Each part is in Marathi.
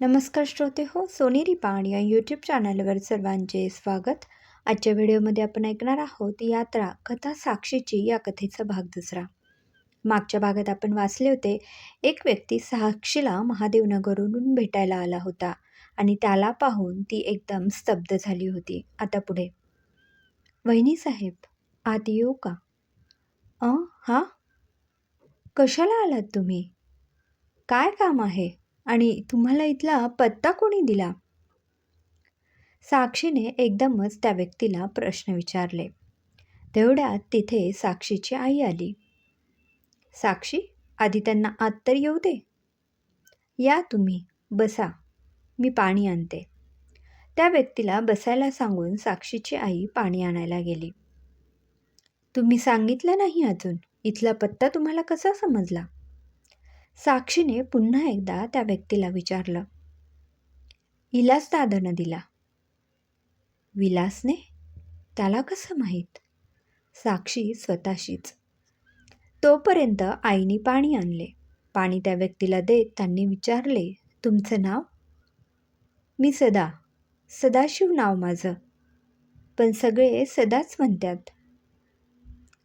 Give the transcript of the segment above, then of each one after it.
नमस्कार श्रोते हो सोनेरी पाण या यूट्यूब चॅनलवर सर्वांचे स्वागत. आजच्या व्हिडिओमध्ये आपण ऐकणार आहोत यात्रा कथा साक्षीची या कथेचा भाग दुसरा. मागच्या भागात आपण वाचले होते एक व्यक्ती साक्षीला महादेवनगरवरून भेटायला आला होता आणि त्याला पाहून ती एकदम स्तब्ध झाली होती. आता पुढे. वहिनी साहेब आत येऊ का? अ? हां? कशाला आलात तुम्ही? काय काम आहे? आणि तुम्हाला इथला पत्ता कोणी दिला? साक्षीने एकदमच त्या व्यक्तीला प्रश्न विचारले. तेवढ्यात तिथे साक्षीची आई आली. साक्षी आधी त्यांना आत तर येऊ दे. या तुम्ही बसा. मी पाणी आणते. त्या व्यक्तीला बसायला सांगून साक्षीची आई पाणी आणायला गेली. तुम्ही सांगितलं नाही अजून. इथला पत्ता तुम्हाला कसा समजला? साक्षीने पुन्हा एकदा त्या व्यक्तीला विचारलं इलास दादानं दिला. विलासने? त्याला कसं माहीत? साक्षी स्वतःशीच. तोपर्यंत आईने पाणी आणले. पाणी त्या व्यक्तीला देत त्यांनी विचारले तुमचं नाव? मी सदा. सदाशिव नाव माझं. पण सगळे सदाच म्हणतात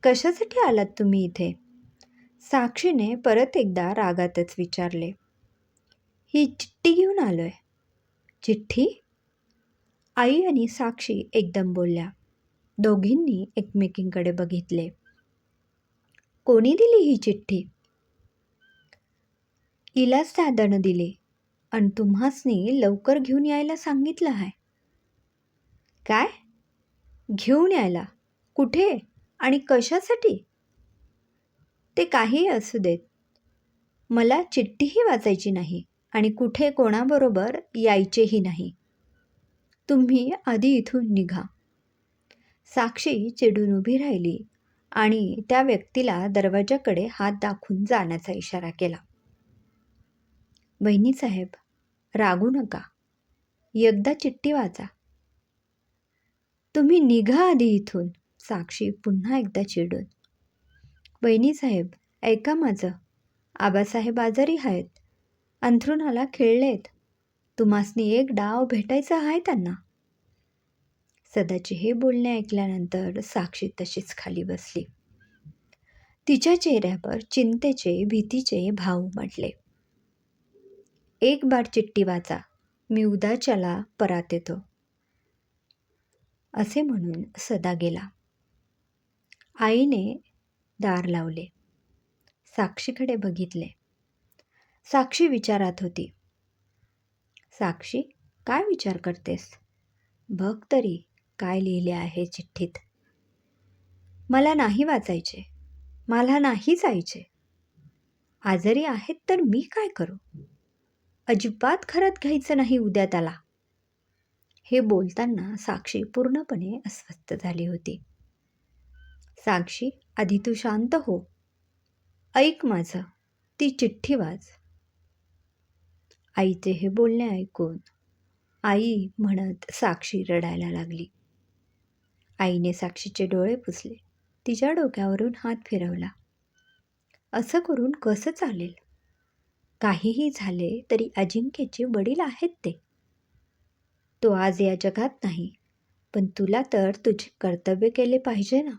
कशासाठी आलात तुम्ही इथे? साक्षीने परत एकदा रागातच विचारले ही चिठ्ठी घेऊन आलोय. चिठ्ठी? आई आणि साक्षी एकदम बोलल्या. दोघींनी एकमेकींकडे बघितले. कोणी दिली ही चिठ्ठी? इलाच दादानं दिली. आणि तुम्हासनी लवकर घेऊन यायला सांगितलं आहे काय? घेऊन यायला? कुठे? आणि कशासाठी? ते काहीही असू देत. मला चिठ्ठीही वाचायची नाही आणि कुठे कोणाबरोबर यायचेही नाही. तुम्ही आधी इथून निघा. साक्षी चिडून उभी राहिली आणि त्या व्यक्तीला दरवाजाकडे हात दाखवून जाण्याचा इशारा केला. बहिणीसाहेब रागू नका. एकदा चिठ्ठी वाचा. तुम्ही निघा आधी इथून साक्षी पुन्हा एकदा चिडून. बहिणीसाहेब ऐका माझं. आबासाहेब आजारी आहेत. अंथरुणाला खिळलेत. तुम्हासनी एक डाव भेटायचा आहे त्यांना. सदाचे हे बोलणे ऐकल्यानंतर साक्षी तशीच खाली बसली. तिच्या चेहऱ्यावर चिंतेचे भीतीचे भाव उमटले. एक बार चिठ्ठी वाचा. मी उद्याच्याला परात येतो. असे म्हणून सदा गेला. आईने दार लावले. साक्षीकडे बघितले. साक्षी विचारात होती. साक्षी काय विचार करतेस? बघ तरी काय लिहिले आहे चिठ्ठीत. मला नाही वाचायचे. मला नाही जायचे. आजारी आहेत तर मी काय करू? अजिबात खरंच घ्यायचं नाही उद्या त्याला. हे बोलताना साक्षी पूर्णपणे अस्वस्थ झाली होती. साक्षी आधी तू शांत हो. ऐक माझं ती चिठ्ठी वाच. आईचे हे बोलणे ऐकून आई म्हणत साक्षी रडायला लागली. आईने साक्षीचे डोळे पुसले. तिच्या डोक्यावरून हात फिरवला. असं करून कसं चालेल? काहीही झाले तरी अजिंक्यचे वडील आहेत ते. तो आज या जगात नाही पण तुला तर तुझे कर्तव्य केले पाहिजे ना.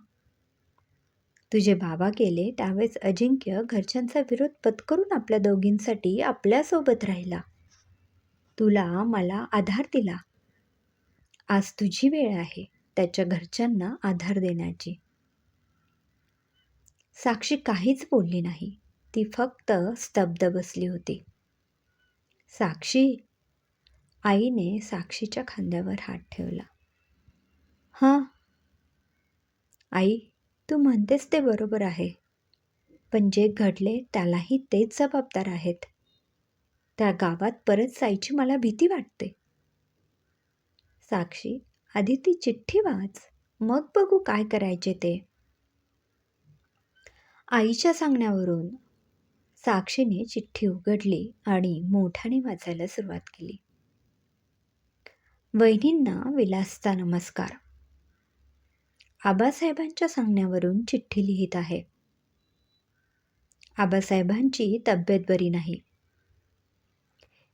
तुझे बाबा गेले त्यावेळेस अजिंक्य घरच्यांचा विरोध पत्करून आपल्या दोघींसाठी आपल्यासोबत राहिला. तुला मला आधार दिला. आज तुझी वेळ आहे त्याच्या घरच्यांना आधार देण्याची. साक्षी काहीच बोलली नाही. ती फक्त स्तब्ध बसली होती. साक्षी! आईने साक्षीच्या खांद्यावर हात ठेवला. हां? आई? तू म्हणतेस ते बरोबर आहे. पण जे घडले त्यालाही तेच जबाबदार आहेत. त्या गावात परत जायची मला भीती वाटते. साक्षी आधी ती चिठ्ठी वाच. मग बघू काय करायचे ते. आईच्या सांगण्यावरून साक्षीने चिठ्ठी उघडली आणि मोठ्याने वाचायला सुरुवात केली. वहिनींना विलासचा नमस्कार. आबासाहेबांच्या सांगण्यावरून चिठ्ठी लिहित आहे. आबासाहेबांची तब्येत बरी नाही.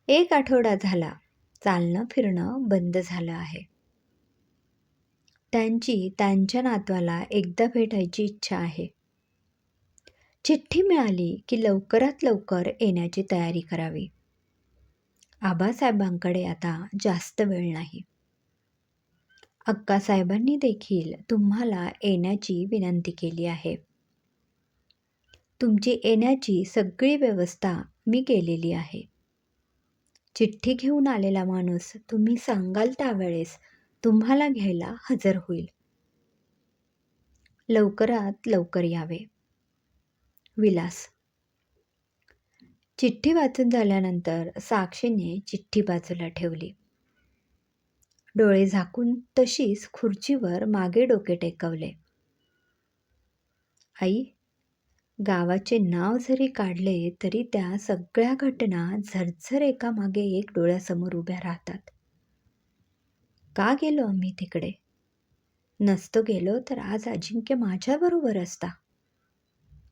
एक आठवडा झाला चालणं फिरणं बंद झालं आहे. त्यांची त्यांच्या नातवाला एकदा भेटायची इच्छा आहे. चिठ्ठी मिळाली की लवकरात लवकर येण्याची तयारी करावी. आबासाहेबांकडे आता जास्त वेळ नाही. अक्कासाहेबांनी देखील तुम्हाला येण्याची विनंती केली आहे. तुमची येण्याची सगळी व्यवस्था मी केलेली आहे. चिठ्ठी घेऊन आलेला माणूस तुम्ही सांगाल त्यावेळेस तुम्हाला घ्यायला हजर होईल. लवकरात लवकर यावे. विलास. चिठ्ठी वाचून झाल्यानंतर साक्षीने चिठ्ठी बाजूला ठेवली. डोळे झाकून तशीच खुर्चीवर मागे डोके टेकवले. आई गावाचे नाव जरी काढले तरी त्या सगळ्या घटना झरझर एका मागे एक डोळ्यासमोर उभ्या राहतात. का गेलो आम्ही तिकडे? नसतो गेलो तर आज अजिंक्य माझ्याबरोबर असता.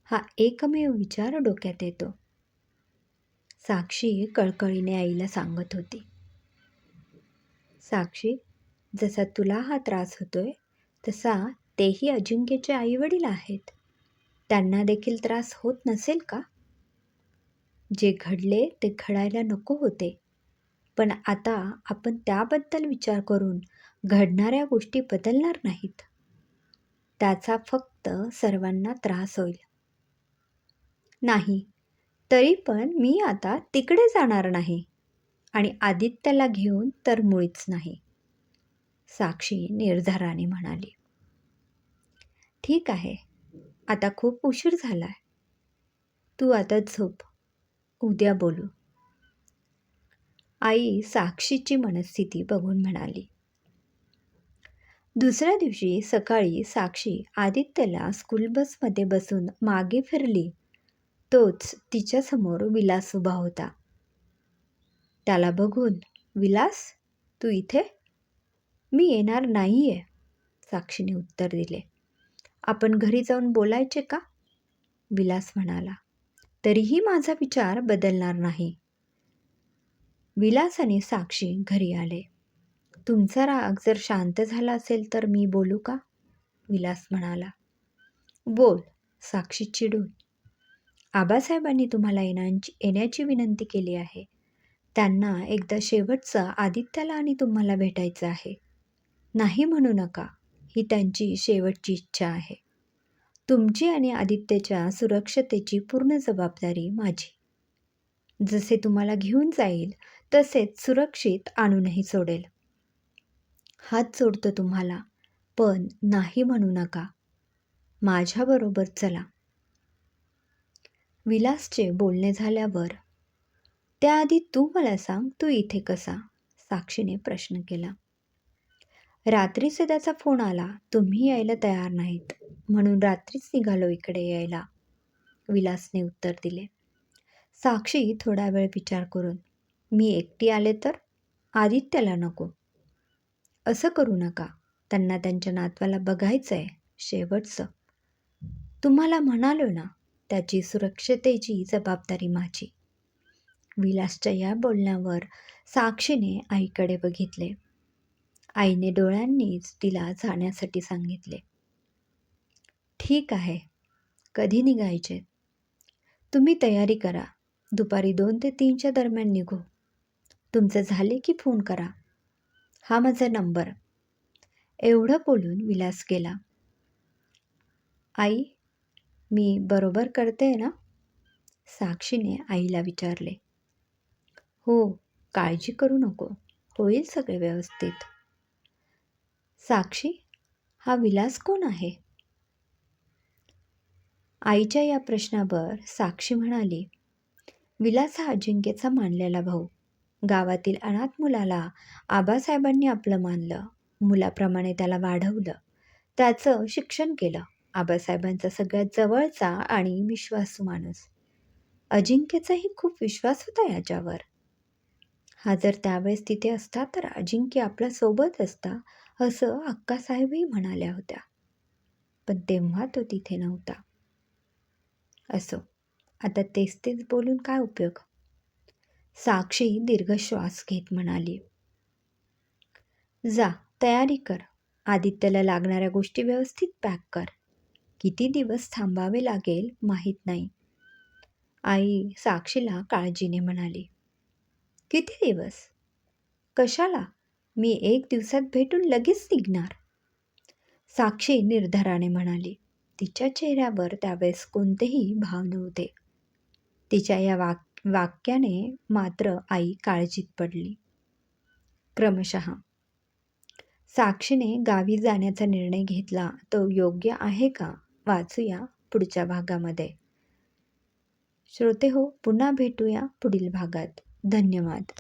हा एकमेव विचार डोक्यात येतो. साक्षी कळकळीने आईला सांगत होती. साक्षी जसा तुला हा त्रास होतोय तसा तेही अजिंक्यचे आईवडील आहेत. त्यांना देखील त्रास होत नसेल का? जे घडले ते घडायला नको होते. पण आता आपण त्याबद्दल विचार करून घडणाऱ्या गोष्टी बदलणार नाहीत. त्याचा फक्त सर्वांना त्रास होईल. नाही तरी पण मी आता तिकडे जाणार नाही. आणि आदित्याला घेऊन तर मुळीच नाही. साक्षी निर्धाराने म्हणाली ठीक आहे आता खूप उशीर झाला आहे तू आता झोप. उद्या बोलू. आई साक्षीची मनस्थिती बघून म्हणाली दुसऱ्या दिवशी सकाळी साक्षी आदित्यला स्कूल बसमध्ये बसून मागे फिरली. तोच तिच्यासमोर विलास उभा होता. त्याला बघून विलास तू इथे? मी येणार नाही आहे साक्षीने उत्तर दिले. आपण घरी जाऊन बोलायचे का? विलास म्हणाला. तरीही माझा विचार बदलणार नाही. विलास आणि साक्षी घरी आले. तुमचा राग जर शांत झाला असेल तर मी बोलू का? विलास म्हणाला. बोल साक्षी चिडून. आबासाहेबांनी तुम्हाला येण्याची येण्याची विनंती केली आहे. त्यांना एकदा शेवटचं आदित्याला आणि तुम्हाला भेटायचं आहे. नाही म्हणू नका ही त्यांची शेवटची इच्छा आहे. तुमची आणि आदित्यच्या सुरक्षतेची पूर्ण जबाबदारी माझी. जसे तुम्हाला घेऊन जाईल तसेच सुरक्षित आणूनही सोडेल. हात सोडतो तुम्हाला पण नाही म्हणू नका. माझ्याबरोबर चला. विलासचे बोलणे झाल्यावर त्याआधी तू मला सांग तू इथे कसा? साक्षीने प्रश्न केला. रात्रीच त्याचा फोन आला तुम्ही यायला तयार नाहीत म्हणून रात्रीच निघालो इकडे यायला. विलासने उत्तर दिले. साक्षी थोडा वेळ विचार करून मी एकटी आले तर? आदित्याला नको. असं करू नका त्यांना त्यांच्या नातवाला बघायचं आहे शेवटचं. तुम्हाला म्हणालो ना त्याची सुरक्षतेची जबाबदारी माझी. विलासच्या या बोलण्यावर साक्षीने आईकडे बघितले. आईने डोळ्यांनीच तिला जाण्यासाठी सांगितले. ठीक आहे कधी निघायचे? तुम्ही तयारी करा. दुपारी दोन ते तीनच्या दरम्यान निघू. तुमचं झाले की फोन करा. हा माझा नंबर. एवढं बोलून विलास गेला. आई मी बरोबर करते ना? साक्षीने आईला विचारले. हो काळजी करू नको. होईल सगळे व्यवस्थित. साक्षी हा विलास कोण आहे? आईच्या या प्रश्नावर साक्षी म्हणाली विलास हा अजिंक्यचा मानलेला भाऊ. गावातील अनाथ मुलाला आबासाहेबांनी आपलं मानलं मुलाप्रमाणे त्याला वाढवलं. त्याचं शिक्षण केलं. आबासाहेबांचा सगळ्यात जवळचा आणि विश्वासू माणूस. अजिंक्यचाही खूप विश्वास होता याच्यावर. जर त्यावेळेस तिथे असता तर अजिंक्य आपल्यासोबत असता असं अक्कासाहेबही म्हणाल्या होत्या. पण तेव्हा तो तिथे नव्हता. असो आता तेच तेच बोलून काय उपयोग? साक्षी दीर्घ श्वास घेत म्हणाली. जा तयारी कर. आदित्यला लागणाऱ्या गोष्टी व्यवस्थित पॅक कर. किती दिवस थांबावे लागेल माहीत नाही. आई साक्षीला काळजीने म्हणाली. किती दिवस? कशाला? मी एक दिवसात भेटून लगेच निघणार. साक्षी निर्धाराने म्हणाली तिच्या चेहऱ्यावर त्यावेळेस कोणतेही भाव नव्हते. तिच्या या वाक वाक्याने मात्र आई काळजीत पडली. क्रमशः. साक्षीने गावी जाण्याचा निर्णय घेतला. तो योग्य आहे का? वाचूया पुढच्या भागामध्ये. श्रोते हो पुन्हा भेटूया पुढील भागात. धन्यवाद.